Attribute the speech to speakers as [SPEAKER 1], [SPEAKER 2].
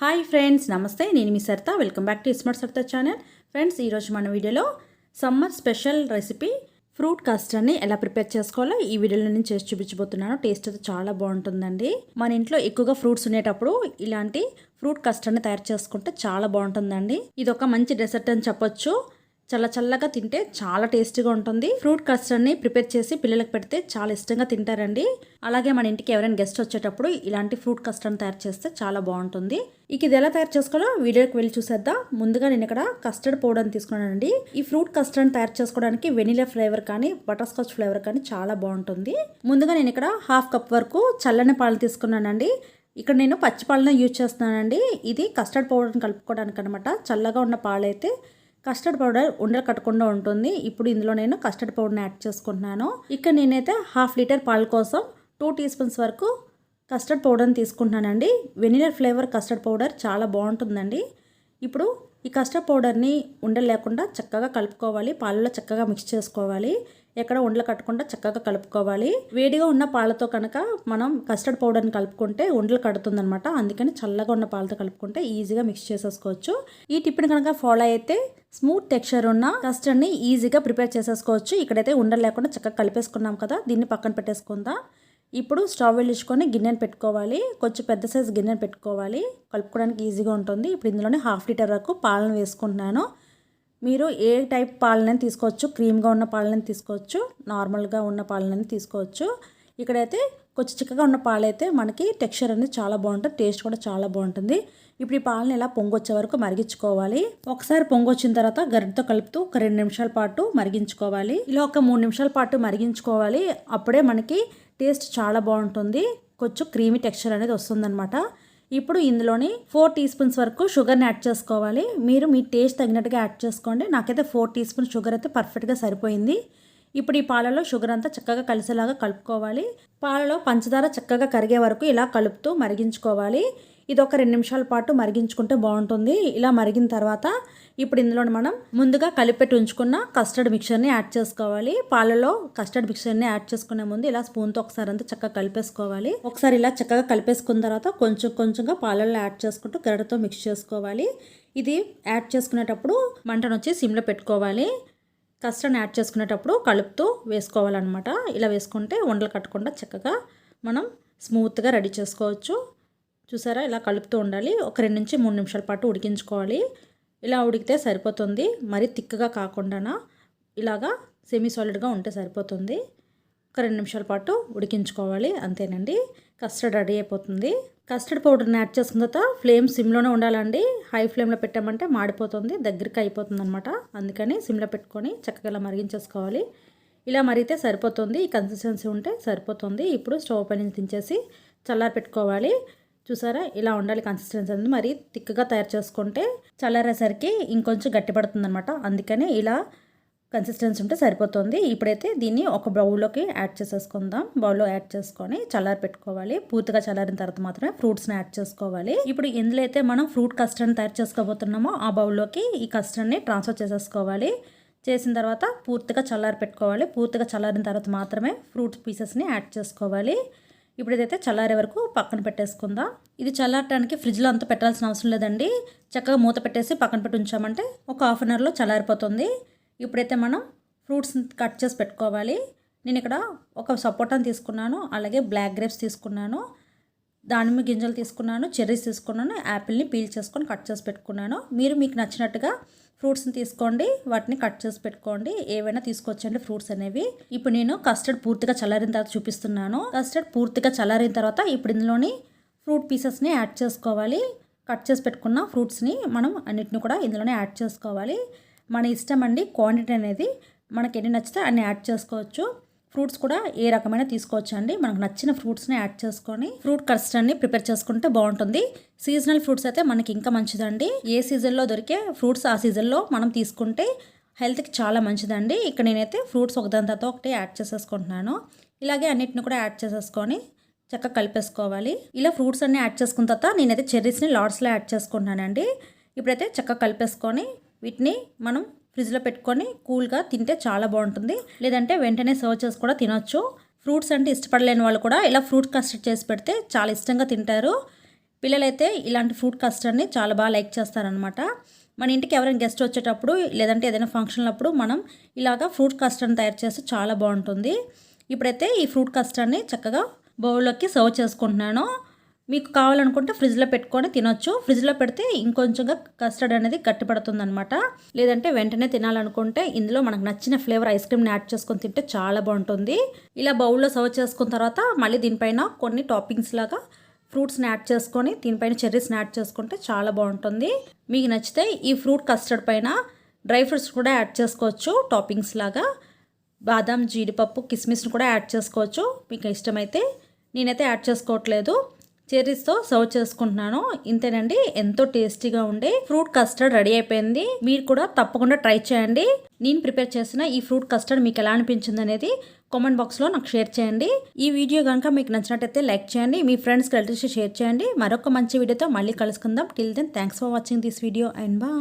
[SPEAKER 1] Hi friends నమస్తే. నేను మీ Saritha. Welcome back to smart Saritha channel. Friends ఈరోజు మన వీడియోలో సమ్మర్ స్పెషల్ రెసిపీ ఫ్రూట్ కస్టర్డ్ని ఎలా ప్రిపేర్ చేసుకోవాలో ఈ వీడియోలో నేను చేసి చూపించబోతున్నాను. టేస్ట్ అయితే చాలా బాగుంటుందండి. మన ఇంట్లో ఎక్కువగా ఫ్రూట్స్ ఉండేటప్పుడు ఇలాంటి ఫ్రూట్ కస్టర్డ్ని తయారు చేసుకుంటే చాలా బాగుంటుందండి. ఇది ఒక మంచి డెసర్ట్ అని చెప్పొచ్చు. చల్ల చల్లగా తింటే చాలా టేస్టీగా ఉంటుంది. ఫ్రూట్ కస్టర్డ్ని ప్రిపేర్ చేసి పిల్లలకు పెడితే చాలా ఇష్టంగా తింటారండి. అలాగే మన ఇంటికి ఎవరైనా గెస్ట్ వచ్చేటప్పుడు ఇలాంటి ఫ్రూట్ కస్టర్డ్ తయారు చేస్తే చాలా బాగుంటుంది. ఇక ఇది ఎలా తయారు చేసుకోవాలో వీడియోకి వెళ్ళి చూసేద్దాం. ముందుగా నేను ఇక్కడ కస్టర్డ్ పౌడర్ తీసుకున్నానండి. ఈ ఫ్రూట్ కస్టర్డ్ తయారు చేసుకోవడానికి వెనిలా ఫ్లేవర్ కానీ బటర్ స్కాచ్ ఫ్లేవర్ కానీ చాలా బాగుంటుంది. ముందుగా నేను ఇక్కడ హాఫ్ కప్ వరకు చల్లని పాలు తీసుకున్నానండి. ఇక్కడ నేను పచ్చి పాలను యూజ్ చేస్తున్నానండి. ఇది కస్టర్డ్ పౌడర్ని కలుపుకోవడానికి అనమాట చల్లగా ఉన్న పాలైతే కస్టర్డ్ పౌడర్ ఉండలు కట్టకుండా ఉంటుంది. ఇప్పుడు ఇందులో నేను కస్టర్డ్ పౌడర్ని యాడ్ చేసుకుంటున్నాను. ఇక్కడ నేనైతే హాఫ్ లీటర్ పాలు కోసం టూ టీ స్పూన్స్ వరకు కస్టర్డ్ పౌడర్ని తీసుకుంటున్నానండి. వెనిలర్ ఫ్లేవర్ కస్టర్డ్ పౌడర్ చాలా బాగుంటుందండి. ఇప్పుడు ఈ కస్టర్డ్ పౌడర్ని ఉండలేకుండా చక్కగా కలుపుకోవాలి. పాలలో చక్కగా మిక్స్ చేసుకోవాలి. ఎక్కడ ఉండలు కట్టకుండా చక్కగా కలుపుకోవాలి. వేడిగా ఉన్న పాలతో కనుక మనం కస్టర్డ్ పౌడర్ని కలుపుకుంటే ఉండలు కడుతుందనమాట అందుకని చల్లగా ఉన్న పాలతో కలుపుకుంటే ఈజీగా మిక్స్ చేసేసుకోవచ్చు. ఈ టిప్ని కనుక ఫాలో అయితే స్మూత్ టెక్స్చర్ ఉన్న కస్టర్డ్ని ఈజీగా ప్రిపేర్ చేసేసుకోవచ్చు. ఇక్కడైతే ఉండలు లేకుండా చక్కగా కలిపేసుకున్నాం కదా దీన్ని పక్కన పెట్టేసుకుందాం. ఇప్పుడు స్టవ్ వెలిగించుకొని గిన్నెను పెట్టుకోవాలి. కొంచెం పెద్ద సైజు గిన్నెను పెట్టుకోవాలి. కలుపుకోవడానికి ఈజీగా ఉంటుంది. ఇప్పుడు ఇందులోనే హాఫ్ లీటర్ వరకు పాలను వేసుకుంటున్నాను. మీరు ఏ టైప్ పాలనని తీసుకోవచ్చు? క్రీమ్గా ఉన్న పాలనని తీసుకోవచ్చు నార్మల్గా ఉన్న పాలనని తీసుకోవచ్చు. ఇక్కడైతే కొంచెం చిక్కగా ఉన్న పాలైతే మనకి టెక్స్చర్ అనేది చాలా బాగుంటుంది టేస్ట్ కూడా చాలా బాగుంటుంది. ఇప్పుడు ఈ పాలను ఇలా పొంగొచ్చే వరకు మరిగించుకోవాలి. ఒకసారి పొంగొచ్చిన తర్వాత గరిటతో కలుపుతూ ఒక రెండు నిమిషాల పాటు మరిగించుకోవాలి. ఇలా ఒక మూడు నిమిషాల పాటు మరిగించుకోవాలి. అప్పుడే మనకి టేస్ట్ చాలా బాగుంటుంది. కొంచెం క్రీమీ టెక్స్చర్ అనేది వస్తుందన్నమాట. ఇప్పుడు ఇందులోని ఫోర్ టీ స్పూన్స్ వరకు షుగర్ని యాడ్ చేసుకోవాలి. మీరు మీ టేస్ట్ తగినట్టుగా యాడ్ చేసుకోండి. నాకైతే ఫోర్ టీ స్పూన్ షుగర్ అయితే పర్ఫెక్ట్గా సరిపోయింది. ఇప్పుడు ఈ పాలలో షుగర్ అంతా చక్కగా కలిసేలాగా కలుపుకోవాలి. పాలలో పంచదార చక్కగా కరిగే వరకు ఇలా కలుపుతూ మరిగించుకోవాలి. ఇది ఒక రెండు నిమిషాల పాటు మరిగించుకుంటే బాగుంటుంది. ఇలా మరిగిన తర్వాత ఇప్పుడు ఇందులో మనం ముందుగా కలిపెట్టి ఉంచుకున్న కస్టర్డ్ మిక్చర్ని యాడ్ చేసుకోవాలి. పాలలో కస్టర్డ్ మిక్చర్ని యాడ్ చేసుకునే ముందు ఇలా స్పూన్తో ఒకసారి అంతా చక్కగా కలిపేసుకోవాలి. ఒకసారి ఇలా చక్కగా కలిపేసుకున్న తర్వాత కొంచెం కొంచెంగా పాలలో యాడ్ చేసుకుంటూ గరడతో మిక్స్ చేసుకోవాలి. ఇది యాడ్ చేసుకునేటప్పుడు మంటను వచ్చి సిమ్లో పెట్టుకోవాలి. కస్టర్డ్ యాడ్ చేసుకునేటప్పుడు కలుపుతూ వేసుకోవాలన్నమాట. ఇలా వేసుకుంటే వండలు కట్టకుండా చక్కగా మనం స్మూత్గా రెడీ చేసుకోవచ్చు. చూసారా? ఇలా కలుపుతూ ఉండాలి. ఒక రెండు నుంచి మూడు నిమిషాల పాటు ఉడికించుకోవాలి. ఇలా ఉడికితే సరిపోతుంది. మరీ తిక్కగా కాకుండా ఇలాగా సెమీ సాలిడ్గా ఉంటే సరిపోతుంది. ఒక రెండు నిమిషాల పాటు ఉడికించుకోవాలి. అంతేనండి. కస్టర్డ్ రెడీ అయిపోతుంది. కస్టర్డ్ పౌడర్ని యాడ్ చేసుకున్న తర్వాత ఫ్లేమ్ సిమ్లోనే ఉండాలండి. హై ఫ్లేమ్లో పెట్టామంటే మాడిపోతుంది. దగ్గరికి అయిపోతుంది అనమాట అందుకని సిమ్లో పెట్టుకొని చక్కగా ఇలా మరిగించేసుకోవాలి. ఇలా మరిగితే సరిపోతుంది. ఈ కన్సిస్టెన్సీ ఉంటే సరిపోతుంది. ఇప్పుడు స్టవ్ పైన దించేసి చల్లారి పెట్టుకోవాలి చూసారా? ఇలా ఉండాలి కన్సిస్టెన్సీ అనేది. మరి థిక్గా తయారు చేసుకుంటే చల్లారేసరికి ఇంకొంచెం గట్టిపడుతుంది అనమాట అందుకని ఇలా కన్సిస్టెన్సీ ఉంటే సరిపోతుంది. ఇప్పుడైతే దీన్ని ఒక బౌల్లోకి యాడ్ చేసేసుకుందాం. బౌల్లో యాడ్ చేసుకొని చల్లారి పెట్టుకోవాలి. పూర్తిగా చల్లారిన తర్వాత మాత్రమే ఫ్రూట్స్ని యాడ్ చేసుకోవాలి. ఇప్పుడు ఇందులో అయితే మనం ఫ్రూట్ కస్టర్డ్ని తయారు చేసుకోబోతున్నామో ఆ బౌల్లోకి ఈ కస్టర్డ్ని ట్రాన్స్ఫర్ చేసేసుకోవాలి. చేసిన తర్వాత పూర్తిగా చల్లారి పెట్టుకోవాలి. పూర్తిగా చల్లారిన తర్వాత మాత్రమే ఫ్రూట్ పీసెస్ని యాడ్ చేసుకోవాలి. ఇప్పుడు ఇదైతే చల్లారే వరకు పక్కన పెట్టేసుకుందాం. ఇది చల్లారటానికి ఫ్రిడ్జ్లో అంతా పెట్టాల్సిన అవసరం లేదండి. చక్కగా మూత పెట్టేసి పక్కన పెట్టి ఉంచామంటే ఒక హాఫ్ అన్ అవర్లో చల్లారిపోతుంది. ఇప్పుడైతే మనం ఫ్రూట్స్ కట్ చేసి పెట్టుకోవాలి. నేను ఇక్కడ ఒక సపోటాని తీసుకున్నాను అలాగే బ్లాక్ గ్రేప్స్ తీసుకున్నాను దానిమ్మ గింజలు తీసుకున్నాను చెర్రీస్ తీసుకున్నాను యాపిల్ని పీల్ చేసుకొని కట్ చేసి పెట్టుకున్నాను. మీరు మీకు నచ్చినట్టుగా ఫ్రూట్స్ని తీసుకోండి వాటిని కట్ చేసి పెట్టుకోండి. ఏవైనా తీసుకొచ్చండి ఫ్రూట్స్ అనేవి. ఇప్పుడు నేను కస్టర్డ్ పూర్తిగా చల్లారిన తర్వాత చూపిస్తున్నాను. కస్టర్డ్ పూర్తిగా చల్లారిన తర్వాత ఇప్పుడు ఇందులోని ఫ్రూట్ పీసెస్ని యాడ్ చేసుకోవాలి. కట్ చేసి పెట్టుకున్న ఫ్రూట్స్ని మనం అన్నిటిని కూడా ఇందులోనే యాడ్ చేసుకోవాలి. మన ఇష్టం అండి క్వాంటిటీ అనేది. మనకి ఎన్ని నచ్చితే అన్ని యాడ్ చేసుకోవచ్చు. ఫ్రూట్స్ కూడా ఏ రకమైన తీసుకోవచ్చు అండి మనకు నచ్చిన ఫ్రూట్స్ని యాడ్ చేసుకొని ఫ్రూట్ కస్టర్డ్ని ప్రిపేర్ చేసుకుంటే బాగుంటుంది. సీజనల్ ఫ్రూట్స్ అయితే మనకి ఇంకా మంచిదండి. ఏ సీజన్లో దొరికే ఫ్రూట్స్ ఆ సీజన్లో మనం తీసుకుంటే హెల్త్కి చాలా మంచిదండి. ఇక్కడ నేనైతే ఫ్రూట్స్ ఒకదాని తర్వాత ఒకటి యాడ్ చేసేసుకుంటున్నాను. ఇలాగే అన్నిటిని కూడా యాడ్ చేసేసుకొని చక్కగా కలిపేసుకోవాలి. ఇలా ఫ్రూట్స్ అన్నీ యాడ్ చేసుకున్న తర్వాత నేనైతే చెర్రీస్ని లాడ్స్లో యాడ్ చేసుకుంటున్నానండి. ఇప్పుడైతే చక్కగా కలిపేసుకొని వీటిని మనం ఫ్రిడ్జ్లో పెట్టుకొని కూల్గా తింటే చాలా బాగుంటుంది. లేదంటే వెంటనే సర్వ్ చేసి కూడా తినొచ్చు. ఫ్రూట్స్ అంటే ఇష్టపడలేని వాళ్ళు కూడా ఇలా ఫ్రూట్ కస్టర్డ్ చేసి పెడితే చాలా ఇష్టంగా తింటారు. పిల్లలైతే ఇలాంటి ఫ్రూట్ కస్టర్డ్ని చాలా బాగా లైక్ చేస్తారనమాట మన ఇంటికి ఎవరైనా గెస్ట్ వచ్చేటప్పుడు లేదంటే ఏదైనా ఫంక్షన్లప్పుడు మనం ఇలాగా ఫ్రూట్ కస్టర్డ్ని తయారు చేస్తే చాలా బాగుంటుంది. ఇప్పుడైతే ఈ ఫ్రూట్ కస్టర్డ్ని చక్కగా బౌల్లోకి సర్వ్ చేసుకుంటున్నాను. మీకు కావాలనుకుంటే ఫ్రిడ్జ్లో పెట్టుకొని తినొచ్చు. ఫ్రిడ్జ్లో పెడితే ఇంకొంచెంగా కస్టర్డ్ అనేది గట్టిపడుతుంది అనమాట లేదంటే వెంటనే తినాలనుకుంటే ఇందులో మనకు నచ్చిన ఫ్లేవర్ ఐస్ క్రీమ్ని యాడ్ చేసుకొని తింటే చాలా బాగుంటుంది. ఇలా బౌల్లో సర్వ్ చేసుకున్న తర్వాత మళ్ళీ దీనిపైన కొన్ని టాపింగ్స్ లాగా ఫ్రూట్స్ని యాడ్ చేసుకొని దీనిపైన చెర్రీస్ని యాడ్ చేసుకుంటే చాలా బాగుంటుంది. మీకు నచ్చితే ఈ ఫ్రూట్ కస్టర్డ్ పైన డ్రై ఫ్రూట్స్ కూడా యాడ్ చేసుకోవచ్చు టాపింగ్స్ లాగా. బాదం జీడిపప్పు కిస్మిస్ని కూడా యాడ్ చేసుకోవచ్చు. మీకు ఇష్టమైతే నేనైతే యాడ్ చేసుకోవట్లేదు. చెర్రీస్తో సర్వ్ చేసుకుంటున్నాను. ఇంతేనండి ఎంతో టేస్టీగా ఉండే ఫ్రూట్ కస్టర్డ్ రెడీ అయిపోయింది. మీరు కూడా తప్పకుండా ట్రై చేయండి. నేను ప్రిపేర్ చేసిన ఈ ఫ్రూట్ కస్టర్డ్ మీకు ఎలా అనిపించింది అనేది కామెంట్ బాక్స్లో నాకు షేర్ చేయండి. ఈ వీడియో కనుక మీకు నచ్చినట్టయితే లైక్ చేయండి. మీ ఫ్రెండ్స్కి రిలేటివ్స్ షేర్ చేయండి. మరొక మంచి వీడియోతో మళ్ళీ కలుసుకుందాం. Till then thanks for watching this video and బా